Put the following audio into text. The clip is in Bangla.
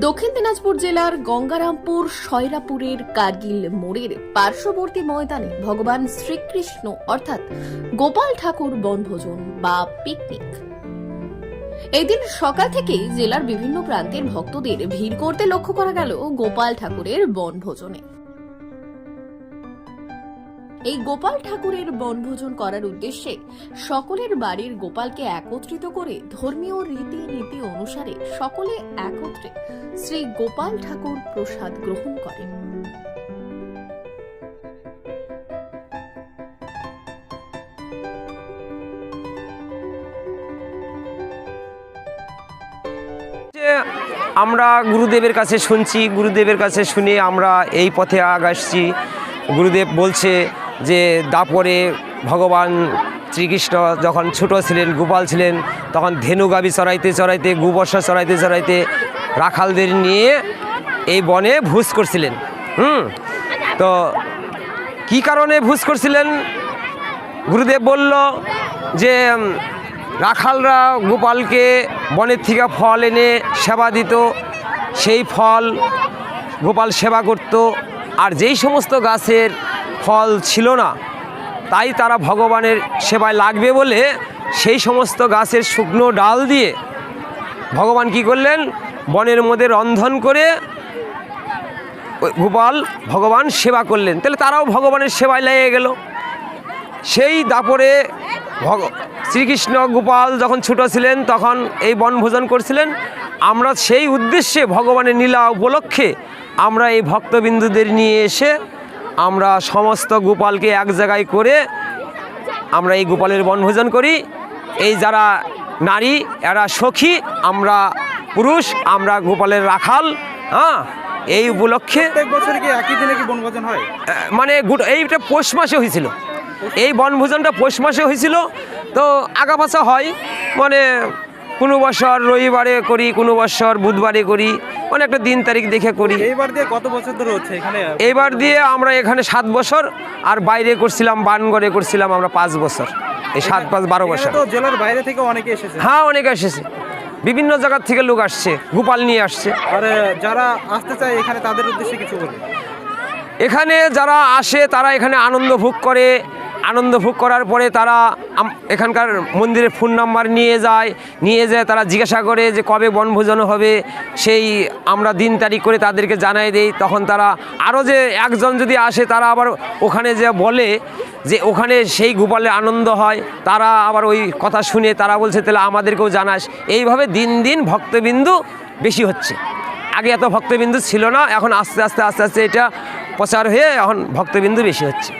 দক্ষিণ দিনাজপুর জেলার গঙ্গারামপুর সয়রাপুরের কার্গিল মোড়ের পার্শ্ববর্তী ময়দানে ভগবান শ্রীকৃষ্ণ, অর্থাৎ গোপাল ঠাকুর বনভোজন বা পিকনিক। এদিন সকাল থেকেই জেলার বিভিন্ন প্রান্তের ভক্তদের ভিড় করতে লক্ষ্য করা গেল গোপাল ঠাকুরের বনভোজনে। এই গোপাল ঠাকুরের বনভোজন করার উদ্দেশ্যে সকলের বাড়ির গোপালকে একত্রিত করে ধর্মীয় রীতি নীতি অনুসারে সকলে একত্রে শ্রী গোপাল ঠাকুর প্রসাদ গ্রহণ করেন। আমরা গুরুদেবের কাছে শুনছি, গুরুদেবের কাছে শুনে আমরা এই পথে আগাচ্ছি গুরুদেব বলছে যে দাপরে ভগবান শ্রীকৃষ্ণ যখন ছোট ছিলেন, গোপাল ছিলেন, তখন ধেনু গাবি চড়াইতে চড়াইতে, গুবর্ষা চড়াইতে চড়াইতে রাখালদের নিয়ে এই বনে ভুজ করছিলেন। হুম? তো কি কারণে ভুজ করছিলেন? গুরুদেব বলল যে রাখালরা গোপালকে বনের থেকে ফল এনে সেবা দিত। সেই ফল গোপাল সেবা করত। আর যেই সমস্ত গাছের ফল ছিল না, তাই তারা ভগবানের সেবায় লাগবে বলে সেই সমস্ত গাছের শুকনো ডাল দিয়ে ভগবান কি করলেন? বনের মধ্যে রন্ধন করে গোপাল ভগবান সেবা করলেন। তাহলে তারাও ভগবানের সেবায় লেগে গেল। সেই দাপরে ভগ, শ্রীকৃষ্ণ গোপাল যখন ছোট ছিলেন, তখন এই বনভোজন করছিলেন। আমরা সেই উদ্দেশ্যে ভগবানের নীলা উপলক্ষে আমরা এই ভক্তবিন্দুদের নিয়ে এসে আমরা সমস্ত গোপালকে এক জায়গায় করে আমরা এই গোপালের বনভোজন করি। এই যারা নারী এরা সখী আমরা পুরুষ আমরা গোপালের রাখাল হ্যাঁ এই উপলক্ষে বছর কি একই দিনে কি বনভোজন হয়? মানে এইটা পৌষ মাসে হয়েছিল। এই বনভোজনটা পৌষ মাসে হয়েছিল। তো আগা পাছা হয়। মানে কোনো বছর রবিবারে করি কোনো বছর বুধবারে করি অনেকটা দিন তারিখ দেখে করি। এইবার দিয়ে কত বছর ধরে হচ্ছে এখানে? এইবার দিয়ে আমরা এখানে সাত বছর আর বাইরে করছিলাম বানগড়ে করছিলাম আমরা পাঁচ বছর। এই সাত পাঁচ বারো বছর। তো জেলার বাইরে থেকে অনেকে এসেছে। হ্যাঁ অনেকে এসেছে। বিভিন্ন জায়গার থেকে লোক আসছে গোপাল নিয়ে আসছে। আর যারা আসতে চায় এখানে তাদের উদ্দেশ্যে কিছু বলে এখানে যারা আসে তারা এখানে আনন্দ ভোগ করে। আনন্দ ভোগ করার পরে তারা এখানকার মন্দিরের ফোন নাম্বার নিয়ে যায় নিয়ে যায়, তারা জিজ্ঞাসা করে যে কবে বনভোজন হবে, সেই আমরা দিন তারিখ করে তাদেরকে জানাই দেই। তখন তারা আরও যে একজন যদি আসে, তারা আবার ওখানে যে বলে যে ওখানে সেই গোপালের আনন্দ হয়, তারা আবার ওই কথা শুনে তারা বলছে, তাহলে আমাদেরকেও জানাস। এইভাবে দিন দিন ভক্তবিন্দু বেশি হচ্ছে। আগে এত ভক্তবিন্দু ছিল না, এখন আস্তে আস্তে আস্তে আস্তে এটা প্রচার হয়ে এখন ভক্তবিন্দু বেশি হচ্ছে।